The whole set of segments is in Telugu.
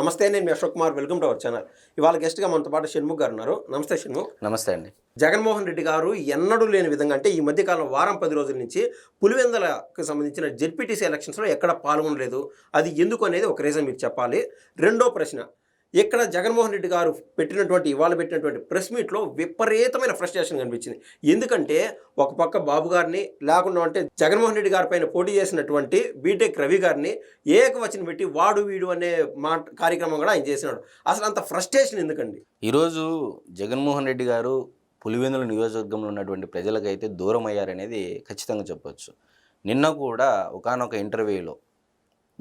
నమస్తే నేను మీ Ashok Kumar. Welcome to our channel. ఇవాళ గెస్ట్గా మనతో పాటు షణ్ముఖ్ గారు ఉన్నారు. నమస్తే షణ్ముఖ్. నమస్తే అండి. జగన్మోహన్ రెడ్డి గారు ఎన్నడూ లేని విధంగా అంటే ఈ మధ్యకాలం వారం పది రోజుల నుంచి పులివెందలకు సంబంధించిన జెడ్పీటీసీ ఎలక్షన్స్లో ఎక్కడ పాల్గొనలేదు. అది ఎందుకు అనేది ఒక రీజన్ మీరు చెప్పాలి. రెండో ప్రశ్న ఇక్కడ జగన్మోహన్ రెడ్డి గారు పెట్టినటువంటి ఇవాళ పెట్టినటువంటి ప్రెస్ మీట్లో విపరీతమైన ఫ్రస్ట్రేషన్ కనిపించింది. ఎందుకంటే ఒక పక్క బాబు గారిని లేకుండా అంటే జగన్మోహన్ రెడ్డి గారి పైన పోటీ చేసినటువంటి బీటెక్ రవి గారిని ఏకవచనం పెట్టి వాడు వీడు అనే మాట కార్యక్రమం కూడా ఆయన చేసినాడు. అసలు అంత ఫ్రస్ట్రేషన్ ఎందుకండి? ఈరోజు జగన్మోహన్ రెడ్డి గారు పులివెందుల నియోజకవర్గంలో ఉన్నటువంటి ప్రజలకైతే దూరం అయ్యారనేది ఖచ్చితంగా చెప్పవచ్చు నిన్న కూడా ఒకానొక ఇంటర్వ్యూలో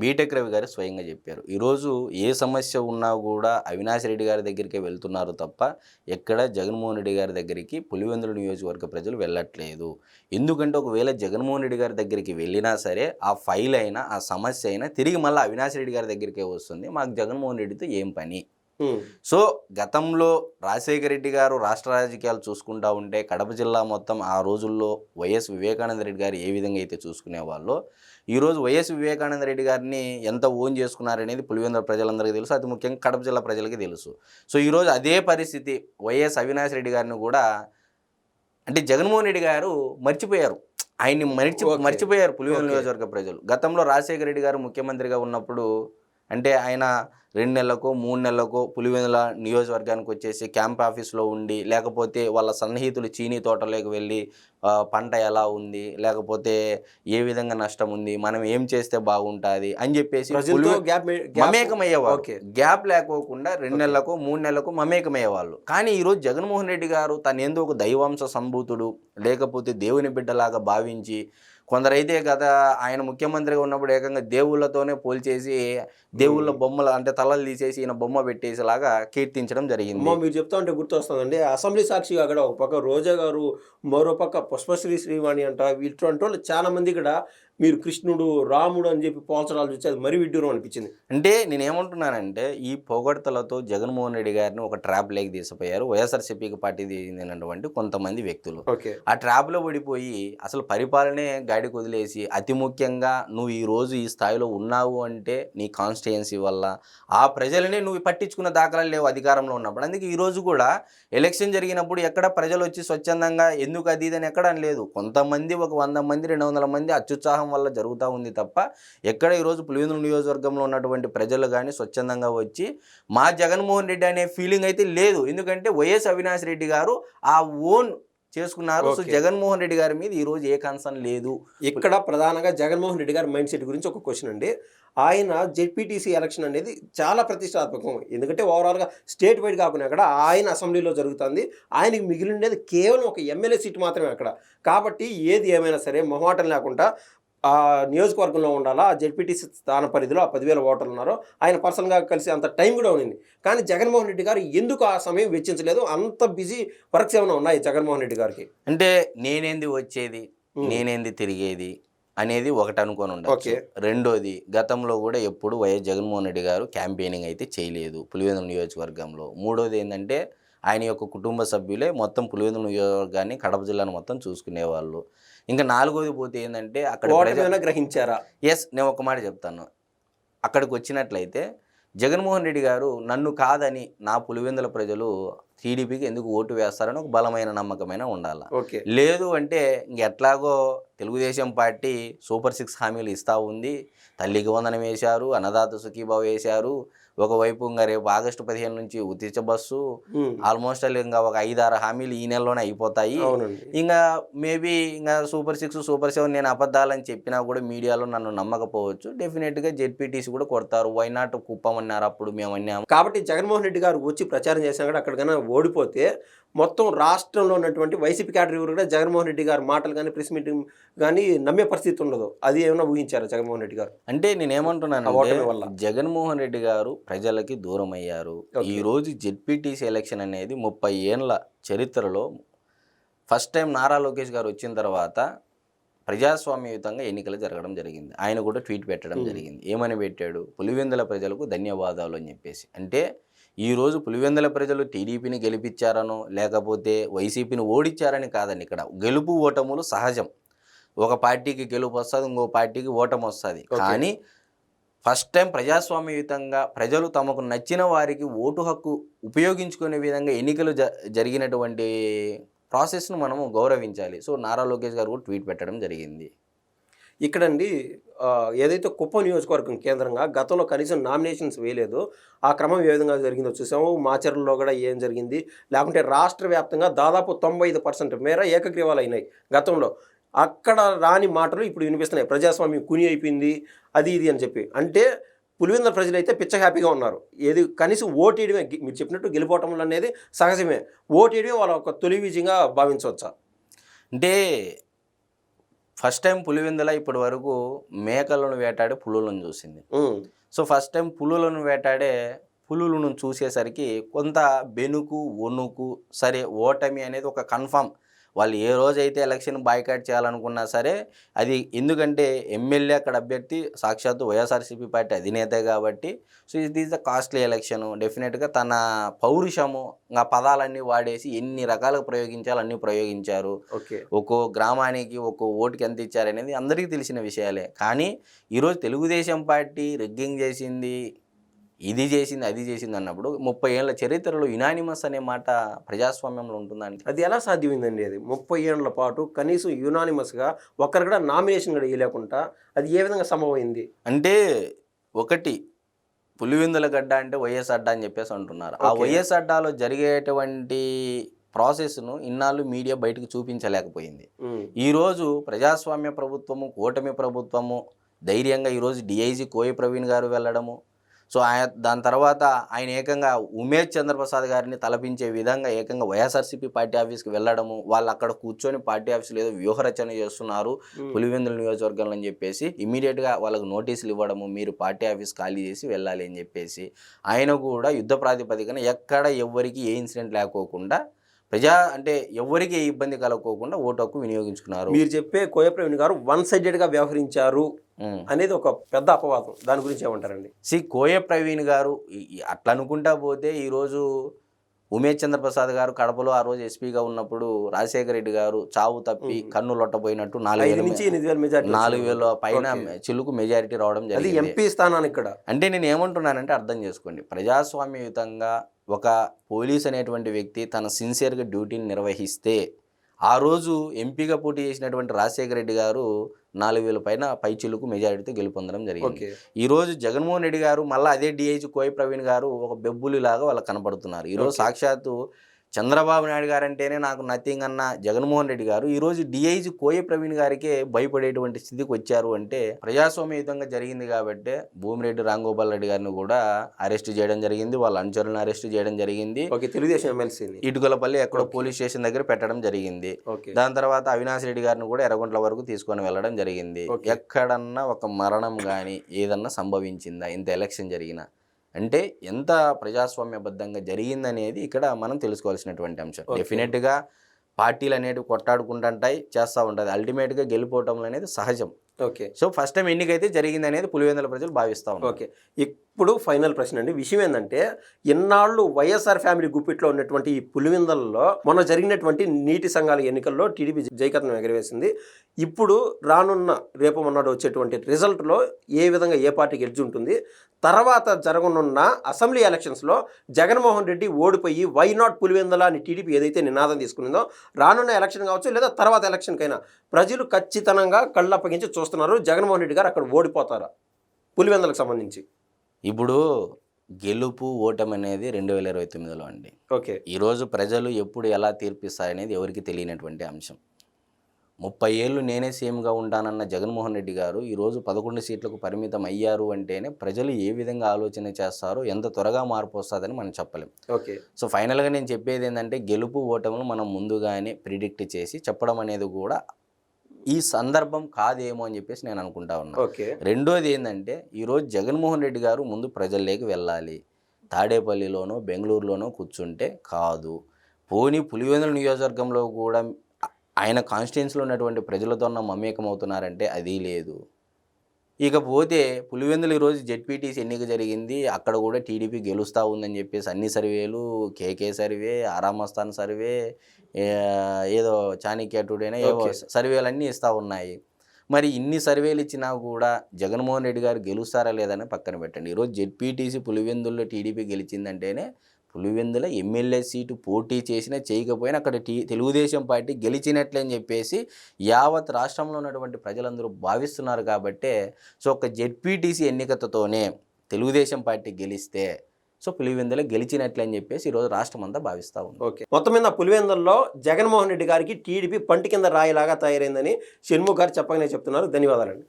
బీటెక్ రవి గారు స్వయంగా చెప్పారు. ఈరోజు ఏ సమస్య ఉన్నా కూడా అవినాష్ రెడ్డి గారి దగ్గరికే వెళ్తున్నారు తప్ప ఎక్కడ జగన్మోహన్ రెడ్డి గారి దగ్గరికి పులివెందుల నియోజకవర్గ ప్రజలు వెళ్ళట్లేదు. ఎందుకంటే ఒకవేళ జగన్మోహన్ రెడ్డి గారి దగ్గరికి వెళ్ళినా సరే ఆ ఫైల్ అయినా ఆ సమస్య అయినా తిరిగి మళ్ళీ అవినాష్ రెడ్డి గారి దగ్గరికే వస్తుంది. మాకు జగన్మోహన్ రెడ్డితో ఏం పని. సో గతంలో రాజశేఖర రెడ్డి గారు రాష్ట్ర రాజకీయాలు చూసుకుంటా ఉంటే కడప జిల్లా మొత్తం ఆ రోజుల్లో వైఎస్ వివేకానంద రెడ్డి గారు ఏ విధంగా అయితే చూసుకునేవాళ్ళో ఈరోజు వైఎస్ వివేకానంద రెడ్డి గారిని ఎంత ఓన్ చేసుకున్నారనేది పులివెందుల ప్రజలందరికీ తెలుసు అతి ముఖ్యంగా కడప జిల్లా ప్రజలకి తెలుసు సో ఈరోజు అదే పరిస్థితి వైఎస్ అవినాష్ రెడ్డి గారిని కూడా అంటే జగన్మోహన్ రెడ్డి గారు మర్చిపోయారు ఆయన్ని మర్చి. మర్చిపోయారు పులివెందుల. నియోజకవర్గ ప్రజలు గతంలో రాజశేఖర రెడ్డి గారు ముఖ్యమంత్రిగా ఉన్నప్పుడు అంటే ఆయన రెండు నెలలకు మూడు నెలలకు పులివెందుల నియోజకవర్గానికి వచ్చేసి క్యాంప్ ఆఫీస్లో ఉండి లేకపోతే వాళ్ళ సన్నిహితులు చీనీ తోటలోకి వెళ్ళి పంట ఎలా ఉంది లేకపోతే ఏ విధంగా నష్టం ఉంది మనం ఏం చేస్తే బాగుంటుంది అని చెప్పేసి మమేకమయ్యేవారు. ఓకే. గ్యాప్ లేకోకుండా రెండు నెలలకు మూడు నెలలకు మమేకమయ్యేవాళ్ళు. కానీ ఈరోజు జగన్మోహన్ రెడ్డి గారు తను ఏందో ఒక దైవాంశ సంభూతుడు లేకపోతే దేవుని బిడ్డలాగా భావించి కొందరైతే గత ఆయన ముఖ్యమంత్రిగా ఉన్నప్పుడు ఏకంగా దేవుళ్ళతోనే పోల్చేసి దేవుళ్ళ బొమ్మలు అంటే తలలు తీసేసి ఈయన బొమ్మ పెట్టేసేలాగా కీర్తించడం జరిగింది. మీరు చెప్తా ఉంటే గుర్తొస్తుందండి. అసెంబ్లీ సాక్షిగా అక్కడ ఒక పక్క రోజా గారు మరో పక్క పుష్పశ్రీ శ్రీవాణి అంట ఇటువంటి వాళ్ళు చాలా మంది ఇక్కడ మీరు కృష్ణుడు రాముడు అని చెప్పి పోల్చడాలు చూస్తే అది మరీ విడ్డూరం అనిపించింది. అంటే నేనేమంటున్నానంటే ఈ పొగడ్తలతో జగన్మోహన్ రెడ్డి గారిని ఒక ట్రాప్ లేక్ తీసిపోయారు. వైఎస్ఆర్సీపీకి పార్టీ చెందినటువంటి కొంతమంది వ్యక్తులు. ఓకే. ఆ ట్రాప్లో పడిపోయి అసలు పరిపాలనే గాడికి వదిలేసి అతి ముఖ్యంగా నువ్వు ఈ రోజు ఈ స్థాయిలో ఉన్నావు అంటే నీ కాన్స్టిట్యుయెన్సీ వల్ల ఆ ప్రజలనే నువ్వు పట్టించుకున్న దాఖలాలు లేవు అధికారంలో ఉన్నప్పుడు. అందుకే ఈ రోజు కూడా ఎలక్షన్ జరిగినప్పుడు ఎక్కడ ప్రజలు వచ్చి స్వచ్ఛందంగా ఎందుకు అది ఇది అని ఎక్కడ అని లేదు కొంతమంది ఒక వంద మంది రెండు వందల మంది అత్యుత్సాహం వల్ల జరుగుతూ ఉంది తప్ప ఎక్కడ ఈరోజు పులివెందుల నియోజకవర్గంలో ఉన్నటువంటి ప్రజలు కానీ స్వచ్ఛందంగా వచ్చి మా జగన్మోహన్ రెడ్డి అనే ఫీలింగ్ అయితే లేదు. ఎందుకంటే వైఎస్ అవినాష్ రెడ్డి గారు ఆ ఓన్ చేసుకున్నారు. సో. జగన్మోహన్ రెడ్డి గారి మీద ఈ రోజు ఏ కన్సర్న్ లేదు. ఇక్కడ ప్రధానంగా జగన్మోహన్ రెడ్డి గారి మైండ్ సెట్ గురించి ఒక క్వశ్చన్ అండి. ఆయన జెడ్పీటీసీ ఎలక్షన్ అనేది చాలా ప్రతిష్టాత్మకం. ఎందుకంటే ఓవరాల్గా స్టేట్ వైడ్ కాకుండా అక్కడ ఆయన అసెంబ్లీలో జరుగుతుంది. ఆయనకి మిగిలిండేది కేవలం ఒక ఎమ్మెల్యే సీట్ మాత్రమే అక్కడ. కాబట్టి ఏది ఏమైనా సరే మొహమాటం లేకుండా ఆ నియోజకవర్గంలో ఉండాలా? ఆ జెడ్పీటీసీ స్థాన పరిధిలో ఆ పదివేల ఓటర్లు ఉన్నారో? ఆయన పర్సనల్గా కలిసి అంత టైం కూడా ఉంది కానీ జగన్మోహన్ రెడ్డి గారు ఎందుకు ఆ సమయం వెచ్చించలేదు? అంత బిజీ వర్క్స్ ఏమైనా ఉన్నాయి జగన్మోహన్ రెడ్డి గారికి? అంటే నేనేంది వచ్చేది. నేనేంది తిరిగేది? అనేది ఒకటి అనుకొని ఉండొచ్చు. Okay. రెండోది గతంలో కూడా ఎప్పుడు వైఎస్ జగన్మోహన్ రెడ్డి గారు క్యాంపెయినింగ్ అయితే చేయలేదు పులివెందుల నియోజకవర్గంలో. మూడోది ఏంటంటే ఆయన యొక్క కుటుంబ సభ్యులే మొత్తం పులివెందుల నియోజకవర్గాన్ని కడప జిల్లాను మొత్తం చూసుకునేవాళ్ళు. ఇంకా నాలుగోది పోతే ఏంటంటే అక్కడ గ్రహించారా? ఎస్ నేను ఒక మాట చెప్తాను. అక్కడికి వచ్చినట్లయితే జగన్మోహన్ రెడ్డి గారు నన్ను కాదని నా పులివెందుల ప్రజలు టీడీపీకి ఎందుకు ఓటు వేస్తారని ఒక బలమైన నమ్మకమైన ఉండాలి? ఓకే. లేదు అంటే ఇంకెట్లాగో తెలుగుదేశం పార్టీ సూపర్ సిక్స్ హామీలు ఇస్తూ ఉంది. తల్లికి వందనం వేశారు అన్నదాత సుఖీబాబు వేశారు ఒకవైపు ఇంకా రేపు ఆగస్టు పదిహేను నుంచి ఉచిత బస్సు. ఆల్మోస్ట్ ఇంకా ఒక ఐదారు హామీలు ఈ నెలలోనే అయిపోతాయి. ఇంకా మేబీ ఇంకా సూపర్ సిక్స్ సూపర్ సెవెన్ నేను అబద్ధాలని చెప్పినా కూడా మీడియాలో నన్ను నమ్మకపోవచ్చు. డెఫినెట్గా జెడ్పీటీసీ కూడా కొడతారు. వైనాట్ కుప్పం అన్నారు అప్పుడు మేము అన్నాము. కాబట్టి జగన్మోహన్ రెడ్డి గారు వచ్చి ప్రచారం చేసినా కూడా అక్కడ కన్నా ఓడిపోతే మొత్తం రాష్ట్రంలో ఉన్నటువంటి వైసీపీ క్యాడర్ ఎవరు కూడా జగన్మోహన్ రెడ్డి గారి మాటలు కానీ ప్రెస్ మీటింగ్ కానీ నమ్మే పరిస్థితి ఉండదు. అది ఏమైనా ఊహించారా జగన్మోహన్ రెడ్డి గారు? అంటే నేనేమంటున్నాను. జగన్మోహన్ రెడ్డి గారు ప్రజలకి దూరం అయ్యారు Okay. ఈ రోజు జెడ్పీటీసీ ఎలక్షన్ అనేది ముప్పై ఏండ్ల చరిత్రలో ఫస్ట్ టైం నారా లోకేష్ గారు వచ్చిన తర్వాత ప్రజాస్వామ్యయుతంగా ఎన్నికలు జరగడం జరిగింది. ఆయన కూడా ట్వీట్ పెట్టడం. జరిగింది. ఏమని పెట్టాడు? పులివెందుల ప్రజలకు ధన్యవాదాలు అని చెప్పేసి. అంటే ఈరోజు పులివెందుల ప్రజలు టీడీపీని గెలిపించారనో లేకపోతే వైసీపీని ఓడించారని కాదండి ఇక్కడ. గెలుపు ఓటములు సహజం. ఒక పార్టీకి గెలుపు వస్తుంది ఇంకో పార్టీకి ఓటమి వస్తుంది. కానీ ఫస్ట్ టైం ప్రజాస్వామ్యయుతంగా ప్రజలు తమకు నచ్చిన వారికి ఓటు హక్కు ఉపయోగించుకునే విధంగా ఎన్నికలు జ జరిగినటువంటి ప్రాసెస్ను మనము గౌరవించాలి. సో నారా లోకేష్ గారు కూడా ట్వీట్ పెట్టడం జరిగింది. ఇక్కడండి ఏదైతే కుప్ప నియోజకవర్గం కేంద్రంగా గతంలో కనీసం నామినేషన్స్ వేయలేదు ఆ క్రమం ఏ విధంగా జరిగిందో చూసాము. మాచర్లలో కూడా ఏం జరిగింది లేకుంటే రాష్ట్ర వ్యాప్తంగా దాదాపు తొంభై ఐదు పర్సెంట్ మేర ఏకగ్రీవాలు అయినాయి గతంలో. అక్కడ రాని మాటలు ఇప్పుడు వినిపిస్తున్నాయి. ప్రజాస్వామ్యం కుని అయిపోయింది అది ఇది అని చెప్పి. అంటే పులివెందుల ప్రజలైతే పిచ్చ హ్యాపీగా ఉన్నారు. ఏది కనీసం ఓటేయడమే మీరు చెప్పినట్టు గెలిపోవటం అనేది సహజమే. ఓటేయడమే వాళ్ళ ఒక తొలి విజయంగా భావించవచ్చా? అంటే ఫస్ట్ టైం పులివెందుల ఇప్పటి వరకు మేకలను వేటాడి పులులను చూసింది. సో ఫస్ట్ టైం పులులను వేటాడే పులులను చూసేసరికి కొంత బెనుకు వణుకు సరే ఓటమి అనేది ఒక కన్ఫామ్ వాళ్ళు ఏ రోజైతే ఎలక్షన్ బాయ్కాట్ చేయాలనుకున్నా సరే అది ఎందుకంటే ఎమ్మెల్యే అక్కడ అభ్యర్థి సాక్షాత్తు వైఎస్ఆర్సీపీ పార్టీ అధినేత కాబట్టి సో ఇది ఈజ్ ద కాస్ట్లీ ఎలక్షన్. డెఫినెట్గా తన పౌరుషము ఇంకా పదాలన్నీ వాడేసి ఎన్ని రకాలుగా ప్రయోగించాలో అన్నీ ప్రయోగించారు. ఓకే. ఒక్కో గ్రామానికి ఒక్కో ఓటుకి ఎంత ఇచ్చారనేది అందరికీ తెలిసిన విషయాలే. కానీ ఈరోజు తెలుగుదేశం పార్టీ రిగ్గింగ్ చేసింది ఇది చేసింది అది చేసింది అన్నప్పుడు ముప్పై ఏళ్ళ చరిత్రలో యునానిమస్ అనే మాట ప్రజాస్వామ్యంలో ఉంటుందండి అది ఎలా సాధ్యమైందండి అది? ముప్పై ఏళ్ళ పాటు కనీసం యునానిమస్గా ఒక్కరు కూడా నామినేషన్ కూడా వేయలేకుండా అది ఏ విధంగా సంభవమైంది అంటే ఒకటి పులివెందుల గడ్డ అంటే వైఎస్ అడ్డా అని చెప్పేసి అంటున్నారు. ఆ. వైఎస్ అడ్డాలో జరిగేటువంటి ప్రాసెస్ను ఇన్నాళ్ళు మీడియా బయటకు చూపించలేకపోయింది. ఈరోజు ప్రజాస్వామ్య ప్రభుత్వము కూటమి ప్రభుత్వము ధైర్యంగా ఈరోజు డిఐజీ కోయ ప్రవీణ్ గారు వెళ్ళడము సో ఆయన దాని తర్వాత ఆయన ఏకంగా ఉమేష్ చంద్రప్రసాద్ గారిని తలపించే విధంగా ఏకంగా వైఎస్ఆర్సీపీ పార్టీ ఆఫీస్కి వెళ్ళడము వాళ్ళు అక్కడ కూర్చొని పార్టీ ఆఫీస్లో ఏదో వ్యూహరచన చేస్తున్నారు పులివెందుల నియోజకవర్గంలో అని చెప్పేసి ఇమీడియట్గా వాళ్ళకు నోటీసులు ఇవ్వడము మీరు పార్టీ ఆఫీస్ ఖాళీ చేసి వెళ్ళాలి అని చెప్పేసి ఆయన కూడా యుద్ధ ప్రాతిపదికన ఎక్కడ ఎవ్వరికి ఏ ఇన్సిడెంట్ లేకోకుండా ప్రజా అంటే ఎవ్వరికి ఏ ఇబ్బంది కలగకోకుండా ఓటు హక్కు వినియోగించుకున్నారు మీరు చెప్పే కోయప్రవీణ్ గారు వన్ సైడెడ్గా వ్యవహరించారు. అనేది ఒక పెద్ద అపవాదం. దాని గురించి ఏమంటారండి? సి కోయ ప్రవీణ్ గారు అట్లా అనుకుంటా పోతే ఈరోజు ఉమేష్ చంద్రప్రసాద్ గారు కడపలో ఆ రోజు ఎస్పీగా ఉన్నప్పుడు రాజశేఖర రెడ్డి గారు చావు తప్పి. కన్ను లొట్టపోయినట్టు నాలుగు నుంచి ఎనిమిది వేల మెజార్టీ నాలుగు వేల పైన. చిలుకు మెజారిటీ రావడం జరిగింది. ఎంపీ స్థానానికి ఇక్కడ. అంటే నేను ఏమంటున్నానంటే అర్థం చేసుకోండి. ప్రజాస్వామ్యయుతంగా ఒక పోలీస్ అనేటువంటి వ్యక్తి తన సిన్సియర్గా డ్యూటీని నిర్వహిస్తే ఆ రోజు ఎంపీగా పోటీ చేసినటువంటి రాజశేఖర రెడ్డి గారు నాలుగు వేల పైన పై చిలుకు మెజారిటీతో గెలుపొందడం జరిగింది. ఈ రోజు జగన్మోహన్ రెడ్డి గారు మళ్ళీ అదే డిఐజీ కోయ ప్రవీణ్ గారు ఒక బెబ్బులి లాగా వాళ్ళకి కనపడుతున్నారు ఈరోజు. సాక్షాత్తు చంద్రబాబు నాయుడు గారు అంటేనే నాకు నథింగ్ అన్న జగన్మోహన్ రెడ్డి గారు ఈ రోజు డిఐజీ కోయ ప్రవీణ్ గారికే భయపడేటువంటి స్థితికి వచ్చారు అంటే ప్రజాస్వామ్యయుతంగా జరిగింది కాబట్టి భూమిరెడ్డి రాంగోపాల్ రెడ్డి గారిని కూడా అరెస్ట్ చేయడం జరిగింది వాళ్ళ అనుచరులను అరెస్ట్ చేయడం జరిగింది. ఓకే తెలుగుదేశం ఎమ్మెల్సీని. ఇటుకలపల్లి ఎక్కడో. పోలీస్ స్టేషన్ దగ్గర పెట్టడం జరిగింది. దాని తర్వాత అవినాష్ రెడ్డి గారిని కూడా ఎర్రగుంట్ల వరకు తీసుకొని వెళ్ళడం జరిగింది. ఎక్కడన్నా ఒక మరణం కానీ ఏదన్నా సంభవించిందా? ఇంత ఎలక్షన్ జరిగినా? అంటే ఎంత ప్రజాస్వామ్యబద్ధంగా జరిగిందనేది ఇక్కడ మనం తెలుసుకోవాల్సినటువంటి అంశం. డెఫినెట్గా పార్టీలు అనేవి కొట్టాడుకుంటుంటాయి చేస్తూ ఉంటుంది. అల్టిమేట్గా గెలిపోవటం అనేది సహజం. ఓకే. సో ఫస్ట్ టైం ఎన్నికైతే జరిగింది అనేది పులివెందుల ప్రజలు భావిస్తూ ఉన్నారు. ఓకే. ఇప్పుడు ఫైనల్ ప్రశ్న అండి. విషయం ఏంటంటే ఇన్నాళ్ళు వైఎస్ఆర్ ఫ్యామిలీ గుప్పిట్లో ఉన్నటువంటి ఈ పులివిందల్లో మొన్న జరిగినటువంటి నీటి సంఘాల ఎన్నికల్లో టీడీపీ జయకత్నం ఎగరవేసింది. ఇప్పుడు రానున్న రేపు మొన్నటి వచ్చేటువంటి రిజల్ట్లో ఏ విధంగా ఏ పార్టీకి ఎడ్జ్ ఉంటుంది? తర్వాత జరగనున్న అసెంబ్లీ ఎలక్షన్స్లో జగన్మోహన్ రెడ్డి ఓడిపోయి వై నాట్ పులివెందల అని టీడీపీ ఏదైతే నినాదం తీసుకునిందో రానున్న ఎలక్షన్ కావచ్చు లేదా తర్వాత ఎలక్షన్కైనా ప్రజలు ఖచ్చితంగా కళ్ళప్పగించి చూస్తున్నారు. జగన్మోహన్ రెడ్డి గారు అక్కడ ఓడిపోతారా? పులివెందలకు సంబంధించి. ఇప్పుడు గెలుపు ఓటమి అనేది రెండు వేల ఇరవై తొమ్మిదిలో అండి. ఓకే. ఈరోజు ప్రజలు ఎప్పుడు ఎలా తీర్పిస్తారనేది ఎవరికి తెలియనటువంటి అంశం. ముప్పై ఏళ్ళు నేనే సీఎంగా ఉంటానన్న జగన్మోహన్ రెడ్డి గారు ఈరోజు పదకొండు సీట్లకు పరిమితం అయ్యారు అంటేనే ప్రజలు ఏ విధంగా ఆలోచన చేస్తారో ఎంత త్వరగా మార్పు వస్తుందని మనం చెప్పలేం. ఓకే. సో ఫైనల్గా నేను చెప్పేది ఏంటంటే గెలుపు ఓటములు మనం ముందుగానే ప్రిడిక్ట్ చేసి చెప్పడం అనేది కూడా ఈ సందర్భం కాదేమో అని చెప్పేసి నేను అనుకుంటా ఉన్నా. ఓకే. రెండోది ఏంటంటే ఈరోజు జగన్మోహన్ రెడ్డి గారు ముందు ప్రజల్లోకి వెళ్ళాలి. తాడేపల్లిలోనో బెంగళూరులోనో కూర్చుంటే కాదు. పోనీ పులివెందుల నియోజకవర్గంలో కూడా ఆయన కాన్స్టిట్యున్సీలో ఉన్నటువంటి ప్రజలతో మమేకం అవుతున్నారంటే అది లేదు. ఇకపోతే పులివెందులు ఈరోజు జెడ్పీటీసీ ఎన్నిక జరిగింది. అక్కడ కూడా టీడీపీ గెలుస్తూ ఉందని చెప్పేసి అన్ని సర్వేలు కేకే సర్వే ఆరామస్థాన్ సర్వే ఏదో చాణక్య టుడేనా ఏవో Okay. సర్వేలు అన్నీ ఇస్తూ ఉన్నాయి. మరి ఇన్ని సర్వేలు ఇచ్చినా కూడా జగన్మోహన్ రెడ్డి గారు గెలుస్తారా లేదని పక్కన పెట్టండి. ఈరోజు జెడ్పీటీసీ పులివెందుల్లో టీడీపీ గెలిచిందంటేనే పులివెందుల ఎమ్మెల్యే సీటు పోటీ చేసినా చేయకపోయినా అక్కడ టీ తెలుగుదేశం పార్టీ గెలిచినట్లే అని చెప్పేసి యావత్ రాష్ట్రంలో ఉన్నటువంటి ప్రజలందరూ భావిస్తున్నారు కాబట్టే సో ఒక జెడ్పీటీసీ ఎన్నికతోనే తెలుగుదేశం పార్టీ గెలిస్తే సో పులివెందుల గెలిచినట్లే అని చెప్పేసి ఈరోజు రాష్ట్రం అంతా భావిస్తూ ఉంది. ఓకే. మొత్తం మీద పులివెందుల్లో జగన్మోహన్ రెడ్డి గారికి టీడీపీ పంటి కింద రాయిలాగా తయారైందని షణ్ముఖ్ గారు చెప్పగానే చెప్తున్నారు. ధన్యవాదాలండి.